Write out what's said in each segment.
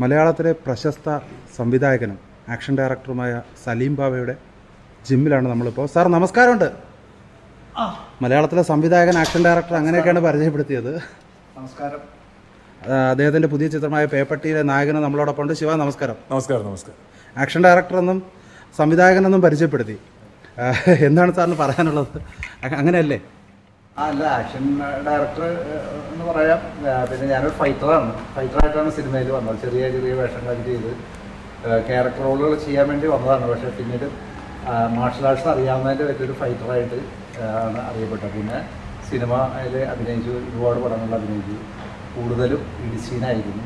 മലയാളത്തിലെ പ്രശസ്ത സംവിധായകനും ആക്ഷൻ ഡയറക്ടറുമായ സലീം ബാബയുടെ ജിമ്മിലാണ് നമ്മളിപ്പോൾ സാർ നമസ്കാരമുണ്ട്. മലയാളത്തിലെ സംവിധായകൻ ആക്ഷൻ ഡയറക്ടർ അങ്ങനെയൊക്കെയാണ് പരിചയപ്പെടുത്തിയത്. നമസ്കാരം. അദ്ദേഹത്തിന്റെ അദ്ദേഹത്തിന്റെ പുതിയ ചിത്രമായ പേപ്പട്ടിയിലെ നായകന് നമ്മളോടൊപ്പം ഉണ്ട്. ശിവ നമസ്കാരം. നമസ്കാരം നമസ്കാരം. ആക്ഷൻ ഡയറക്ടർ എന്നും സംവിധായകനെന്നും പരിചയപ്പെടുത്തി. എന്താണ് സാറിന് പറയാനുള്ളത്? അങ്ങനെയല്ലേ? അല്ല ആക്ഷൻ ഡയറക്ടർ എന്ന് പറയാം. പിന്നെ ഞാനൊരു ഫൈറ്ററാണ്. ഫൈറ്ററായിട്ടാണ് സിനിമയിൽ വന്നത്. ചെറിയ ചെറിയ വേഷങ്ങൾ ചെയ്ത് ക്യാരക്ടർ റോളുകൾ ചെയ്യാൻ വേണ്ടി വന്നതാണ്. പക്ഷേ പിന്നീട് മാർഷൽ ആർട്സ് അറിയാവുന്നതിന്റെ വലിയൊരു ഫൈറ്ററായിട്ട് ആണ് അറിയപ്പെട്ടത്. പിന്നെ സിനിമയിൽ അഭിനയിച്ചു ഒരുപാട് പടങ്ങളിൽ അഭിനയിച്ചു. കൂടുതലും ഇടിസീനായിരുന്നു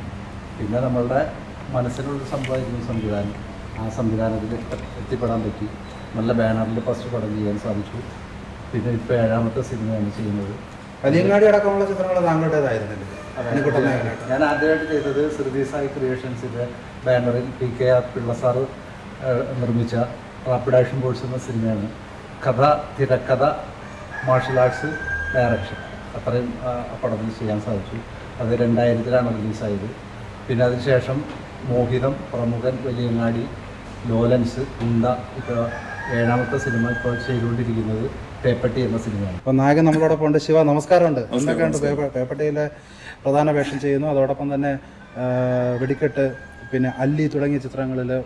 പിന്നെ നമ്മളുടെ മനസ്സിലുള്ള സംഭവമായിരുന്നു സംവിധാനം. ആ സംവിധാനത്തിൽ എത്ത- എത്തിപ്പെടാൻ പറ്റി. നല്ല ബാനറിൽ ഫസ്റ്റ് പടം ചെയ്യാൻ സാധിച്ചു. പിന്നെ ഇപ്പോൾ ഏഴാമത്തെ സിനിമയാണ് ചെയ്യുന്നത്. വലിയങ്ങാടി അടക്കമുള്ള ചിത്രങ്ങൾ താങ്കളുടേതായിരുന്നില്ലേ ഞാൻ ആദ്യമായിട്ട് ചെയ്തത് ശ്രുതി സായി ക്രിയേഷൻസിന്റെ ബാനറിൽ P K R Pillai sir നിർമ്മിച്ച റാപ്പിഡ് ആക്ഷൻ ബോയ്സ് എന്ന സിനിമയാണ്. കഥ തിരക്കഥ മാർഷൽ ആർട്സ് ഡയറക്ഷൻ അത്രയും പടത്തിൽ ചെയ്യാൻ സാധിച്ചു. അത് രണ്ടായിരത്തിലാണ് റിലീസായത്. പിന്നെ അതിനുശേഷം മോഹിതം പ്രമുഖൻ വലിയങ്ങാടി ലോലൻസ് ഗുണ്ട ഇപ്പോൾ ഏഴാമത്തെ സിനിമ ഇപ്പോൾ ചെയ്തുകൊണ്ടിരിക്കുന്നത്. പേപ്പട്ടി എന്ന സിനിമയാണ്. അപ്പോൾ നായകൻ നമ്മളോടൊപ്പം ഉണ്ട്. ശിവ നമസ്കാരമുണ്ട്. എന്തൊക്കെയുണ്ട് പേപ്പ- പേപ്പട്ടിയിലെ പ്രധാന വേഷം ചെയ്യുന്നു. അതോടൊപ്പം തന്നെ വെടിക്കെട്ട് പിന്നെ അല്ലി തുടങ്ങിയ ചിത്രങ്ങളിൽ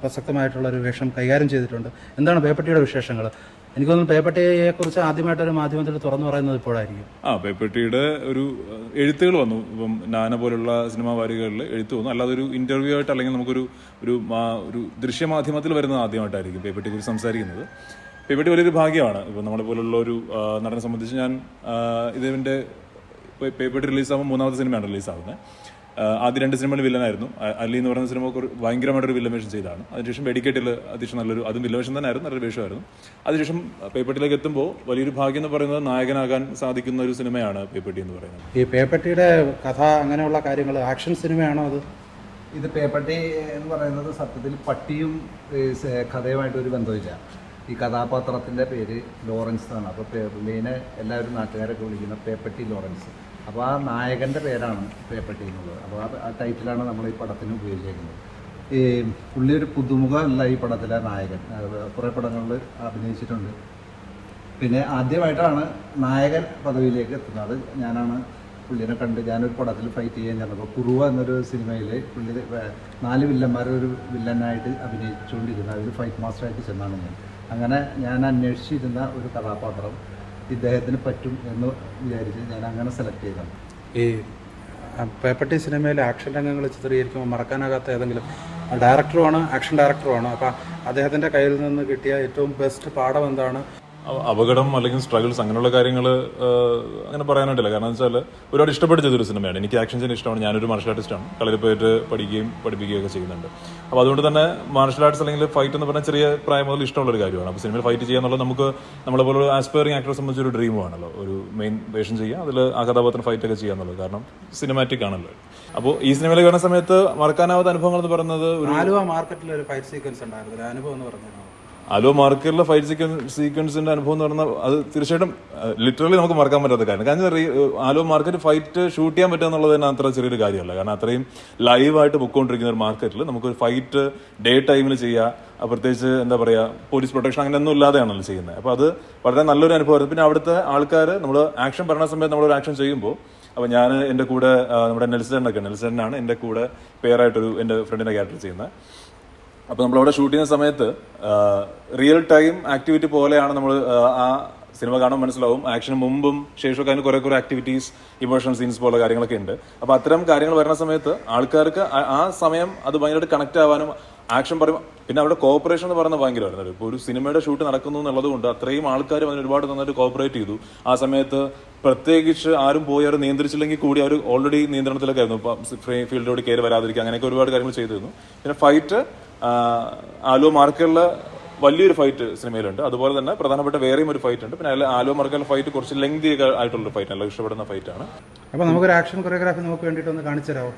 പ്രസക്തമായിട്ടുള്ള ഒരു വേഷം കൈകാര്യം ചെയ്തിട്ടുണ്ട്. എന്താണ് പേപ്പട്ടിയുടെ വിശേഷങ്ങൾ എനിക്ക് തോന്നുന്നു പേപ്പട്ടിയെക്കുറിച്ച് ആദ്യമായിട്ടൊരു മാധ്യമത്തിൽ തുറന്നു പറയുന്നത് ഇപ്പോഴായിരിക്കും. ആ പേപ്പട്ടിയുടെ ഒരു എഴുത്തുകൾ വന്നു. ഇപ്പം നാന പോലുള്ള സിനിമാ വാരികകളിൽ എഴുത്ത് വന്നു. അല്ലാതെ ഒരു ഇന്റർവ്യൂ ആയിട്ട് അല്ലെങ്കിൽ നമുക്കൊരു ഒരു ഒരു ദൃശ്യമാധ്യമത്തിൽ വരുന്നത് ആദ്യമായിട്ടായിരിക്കും പേപ്പട്ടിയെ കുറിച്ച് സംസാരിക്കുന്നത്. പേപ്പട്ടി വലിയൊരു ഭാഗ്യമാണ്. ഇപ്പോൾ നമ്മളെ പോലുള്ള ഒരു നടനെ സംബന്ധിച്ച് ഞാൻ ഇതിന്റെ പേപ്പട്ടി റിലീസാകുമ്പോൾ മൂന്നാമത്തെ സിനിമയാണ് റിലീസാവുന്നത് ആദ്യ രണ്ട് സിനിമകൾ വില്ലനായിരുന്നു. അലി എന്ന് പറയുന്ന സിനിമ ഒരു ഭയങ്കരമായിട്ടൊരു വില്ലൻ വേഷം ചെയ്തതാണ്. അതിനുശേഷം വെടിക്കേറ്റിൽ അത്യാവശ്യം നല്ലൊരു അതും വില്ലൻ വേഷം തന്നെയായിരുന്നു. നല്ലൊരു വേഷമായിരുന്നു. അതിനുശേഷം പേപ്പട്ടിലേക്ക് എത്തുമ്പോൾ വലിയൊരു ഭാഗ്യം എന്ന് പറയുന്നത് നായകനാകാൻ സാധിക്കുന്ന ഒരു സിനിമയാണ് പേപ്പട്ടി എന്ന് പറയുന്നത്. ഈ പേപ്പട്ടിയുടെ കഥ അങ്ങനെയുള്ള കാര്യങ്ങൾ ആക്ഷൻ സിനിമയാണോ അത്? ഇത് പേപ്പട്ടി എന്ന് പറയുന്നത് സത്യത്തിൽ പട്ടിയും കഥയുമായിട്ട് ഒരു ബന്ധമില്ല. ഈ കഥാപാത്രത്തിന്റെ പേര് ലോറൻസ് എന്നാണ്. അപ്പോൾ പുള്ളീനെ എല്ലാവരും നാട്ടുകാരൊക്കെ വിളിക്കുന്ന പേപ്പട്ടി ലോറൻസ്. അപ്പോൾ ആ നായകന്റെ പേരാണ് പേപ്പട്ടി എന്നുള്ളത്. അപ്പോൾ ആ ടൈറ്റിലാണ് നമ്മൾ ഈ പടത്തിന് ഉപയോഗിച്ചിരിക്കുന്നത് ഈ പുള്ളി ഒരു പുതുമുഖമല്ല ഈ പടത്തിലെ നായകൻ. കുറേ പടങ്ങളിൽ അഭിനയിച്ചിട്ടുണ്ട്. പിന്നെ ആദ്യമായിട്ടാണ് നായകൻ പദവിയിലേക്ക് എത്തുന്നത്. ഞാനാണ് പുള്ളിനെ കണ്ട് ഞാനൊരു പടത്തിൽ ഫൈറ്റ് ചെയ്യാൻ ചെന്നപ്പോൾ കുറുവ എന്നൊരു സിനിമയിൽ പുള്ളി നാല് വില്ലന്മാരൊരു വില്ലനായിട്ട് അഭിനയിച്ചുകൊണ്ടിരുന്ന അതിൽ ഫൈറ്റ് മാസ്റ്ററായിട്ട് ചെന്നാണ് ഞാൻ. അങ്ങനെ ഞാൻ അന്വേഷിച്ചിരുന്ന ഒരു കഥാപാത്രം ഇദ്ദേഹത്തിന് പറ്റും എന്ന് വിചാരിച്ച് ഞാൻ അങ്ങനെ സെലക്ട് ചെയ്തതാണ്. ഈ പേപ്പട്ടി സിനിമയിലെ ആക്ഷൻ രംഗങ്ങൾ ചിത്രീകരിക്കുമ്പോൾ മറക്കാനാകാത്ത ഏതെങ്കിലും ഡയറക്ടറുമാണ് ആക്ഷൻ ഡയറക്ടറുമാണ് അപ്പോൾ അദ്ദേഹത്തിന്റെ കയ്യിൽ നിന്ന് കിട്ടിയ ഏറ്റവും ബെസ്റ്റ് പാഠം എന്താണ്? അപകടം അല്ലെങ്കിൽ സ്ട്രഗിൾസ് അങ്ങനെയുള്ള കാര്യങ്ങൾ അങ്ങനെ പറയാനായിട്ടില്ല. കാരണം വെച്ചാൽ ഒരുപാട് ഇഷ്ടപ്പെട്ട് ചെയ്തൊരു സിനിമയാണ്. എനിക്ക് ആക്ഷൻ ചെയ്യുന്ന ഇഷ്ടമാണ്. ഞാനൊരു മാർഷൽ ആർട്ടിസ്റ്റാണ് കളരി പോയിട്ട് പഠിക്കുകയും പഠിപ്പിക്കുകയൊക്കെ ചെയ്യുന്നുണ്ട്. അപ്പോൾ അതുകൊണ്ട് തന്നെ മാർഷൽ ആർട്സ് അല്ലെങ്കിൽ ഫൈറ്റ് എന്ന് പറഞ്ഞാൽ ചെറിയ പ്രായം മുതൽ ഇഷ്ടമുള്ള ഒരു കാര്യമാണ്. അപ്പോൾ സിനിമയിൽ ഫൈറ്റ് ചെയ്യുക എന്നുള്ളത് നമുക്ക് നമ്മളെ പോലെ ആസ്പയറിംഗ് ആക്ടറെ സംബന്ധിച്ച് ഒരു ഡ്രീമാണല്ലോ ഒരു മെയിൻ വേഷം ചെയ്യുക അതിൽ ആ കഥാപാത്രം ഫൈറ്റൊക്കെ ചെയ്യുക എന്നുള്ളത്. കാരണം സിനിമാറ്റിക് ആണല്ലോ. അപ്പോൾ ഈ സിനിമയിൽ കാണുന്ന സമയത്ത് മറക്കാനാവാത്ത അനുഭവങ്ങൾ എന്ന് പറയുന്നത് ഒരു മാർക്കറ്റിൽ ഒരു ഫൈറ്റ് സീക്വൻസ് ഉണ്ടായിരുന്നു. ഒരു അനുഭവം എന്ന് പറഞ്ഞാൽ അലോ മാർക്കറ്റിലെ ഫൈറ്റ് സീക്വൻസ് സീക്വൻസിന്റെ അനുഭവം എന്ന് പറഞ്ഞാൽ അത് തീർച്ചയായിട്ടും ലിറ്ററലി നമുക്ക് മറക്കാൻ പറ്റാത്ത കാര്യം. കാരണം ആലോ മാർക്കറ്റ് ഫൈറ്റ് ഷൂട്ട് ചെയ്യാൻ പറ്റുക എന്നുള്ളത് തന്നെ അത്ര ചെറിയൊരു കാര്യമല്ല. കാരണം അത്രയും ലൈവായിട്ട് പൊക്കോണ്ടിരിക്കുന്ന ഒരു മാർക്കറ്റിൽ നമുക്ക് ഫൈറ്റ് ഡേ ടൈമിൽ ചെയ്യുക പ്രത്യേകിച്ച് എന്താ പറയുക പോലീസ് പ്രൊട്ടക്ഷൻ അങ്ങനെ ഒന്നും ഇല്ലാതെയാണല്ലോ ചെയ്യുന്നത്. അപ്പോൾ അത് വളരെ നല്ലൊരു അനുഭവമായിരുന്നു. പിന്നെ അവിടുത്തെ ആൾക്കാർ നമ്മൾ ആക്ഷൻ പറഞ്ഞ സമയത്ത് നമ്മളൊരു ആക്ഷൻ ചെയ്യുമ്പോൾ അപ്പോൾ ഞാൻ എന്റെ കൂടെ നമ്മുടെ നെൽസൺ ഒക്കെ നെൽസണ്ണാണ് എന്റെ കൂടെ പേരായിട്ടൊരു എന്റെ ഫ്രണ്ടിന്റെ ക്യാരക്ടർ ചെയ്യുന്നത്. അപ്പോൾ നമ്മളവിടെ ഷൂട്ട് ചെയ്യുന്ന സമയത്ത് റിയൽ ടൈം ആക്ടിവിറ്റി പോലെയാണ് നമ്മൾ ആ സിനിമ കാണുമ്പോൾ മനസ്സിലാവും. ആക്ഷന് മുമ്പും ശേഷമൊക്കെ അതിന് കുറേ കുറേ ആക്ടിവിറ്റീസ് ഇമോഷണൽ സീൻസ് പോലെ കാര്യങ്ങളൊക്കെ ഉണ്ട്. അപ്പോൾ അത്തരം കാര്യങ്ങൾ വരുന്ന സമയത്ത് ആൾക്കാർക്ക് ആ- ആ സമയം അത് ഭയങ്കരമായിട്ട് കണക്ട് ആവാനും ആക്ഷൻ പറയുമ്പോൾ പിന്നെ അവിടെ കോപ്പറേഷൻ എന്ന് പറയുന്നത് ഭയങ്കരമായിരുന്നു. ഇപ്പോൾ ഒരു സിനിമയുടെ ഷൂട്ട് നടക്കുന്നു എന്നുള്ളത് കൊണ്ട് അത്രയും ആൾക്കാർ അതിന് ഒരുപാട് നന്നായിട്ട് കോപ്പറേറ്റ് ചെയ്തു. ആ സമയത്ത് പ്രത്യേകിച്ച് ആരും പോയി അവർ നിയന്ത്രിച്ചില്ലെങ്കിൽ കൂടി അവർ ഓൾറെഡി നിയന്ത്രണത്തിലൊക്കെ ആയിരുന്നു. ഇപ്പം ഫീൽഡിലോട്ട് കയറി വരാതിരിക്കുക അങ്ങനെയൊക്കെ ഒരുപാട് കാര്യങ്ങൾ ചെയ്തിരുന്നു. പിന്നെ ഫൈറ്റ് ആലോ മാർക്കുകളിൽ വലിയൊരു ഫൈറ്റ് സിനിമയിലുണ്ട്. അതുപോലെ തന്നെ പ്രധാനപ്പെട്ട വേറെയും ഒരു ഫൈറ്റ് ഉണ്ട്. പിന്നെ അതിൽ ആലുവ മാർക്കുകളിലെ ഫൈറ്റ് കുറച്ച് ലെങ്തി ആയിട്ടുള്ള ഫൈറ്റ് അല്ല ഇഷ്ടപ്പെടുന്ന ഫൈറ്റ് ആണ്. അപ്പോൾ നമുക്കൊരു ആക്ഷൻ കൊറിയോഗ്രാഫി നമുക്ക് വേണ്ടിയിട്ട് ഒന്ന് കാണിച്ചു തരാമോ?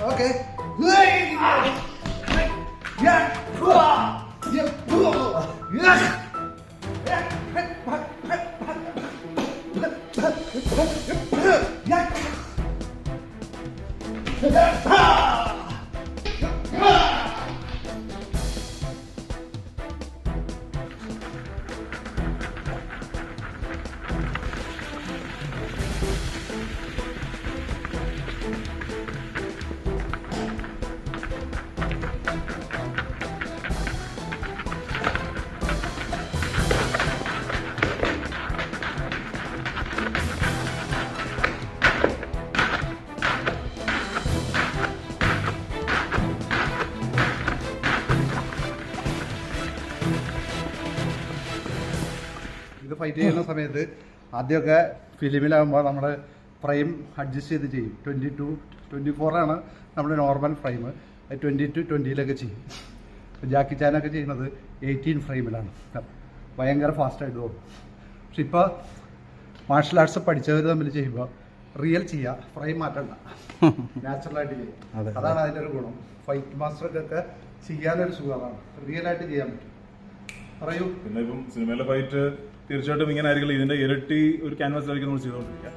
OK，来，来，破，也破，来，来，拍，拍，拍，拍，拍，拍，拍。ഇത് ഫൈറ്റ് ചെയ്യുന്ന സമയത്ത് ആദ്യമൊക്കെ ഫിലിമിലാകുമ്പോൾ നമ്മൾ ഫ്രെയിം അഡ്ജസ്റ്റ് ചെയ്ത് ചെയ്യും. ട്വന്റി ടു ട്വന്റി ഫോറാണ് നമ്മുടെ നോർമൽ ഫ്രെയിം ട്വന്റി ടു ട്വന്റിയിലൊക്കെ ചെയ്യും. ജാക്കി ചാനൊക്കെ ചെയ്യുന്നത് എയ്റ്റീൻ ഫ്രെയിമിലാണ് ഭയങ്കര ഫാസ്റ്റായിട്ട് പോകും. പക്ഷെ ഇപ്പോൾ മാർഷൽ ആർട്സ് പഠിച്ചവർ തമ്മിൽ ചെയ്യുമ്പോൾ റിയൽ ചെയ്യുക ഫ്രെയിം മാറ്റണ്ട. നാച്ചുറലായിട്ട് ചെയ്യും. അതെ. അതാണ് അതിന്റെ ഒരു ഗുണം. ഫൈറ്റ് മാസ്റ്റർക്കൊക്കെ ചെയ്യാനൊരു സുഖമാണ്. റിയൽ ആയിട്ട് ചെയ്യാൻ പറ്റും. പറയൂ. പിന്നെ ഇപ്പം സിനിമയിലെ ഫൈറ്റ് തീർച്ചയായിട്ടും ഇങ്ങനെ ആയിരിക്കും ഇതിന്റെ ഇരട്ടി ഒരു ക്യാൻവാസിലായിരിക്കും നമ്മൾ ചെയ്തുകൊണ്ടിരിക്കുക.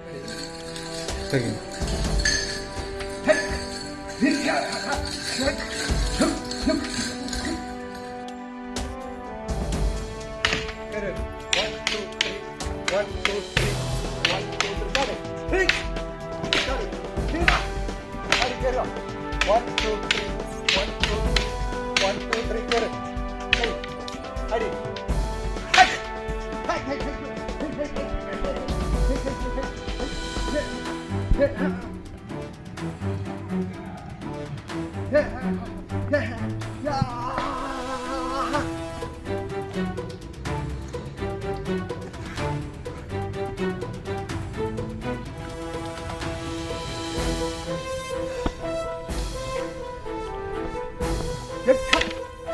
Two, three, one, two, three,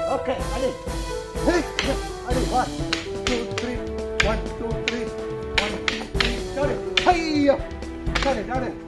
오케이, 아니, 아니, 와. Got it, got it.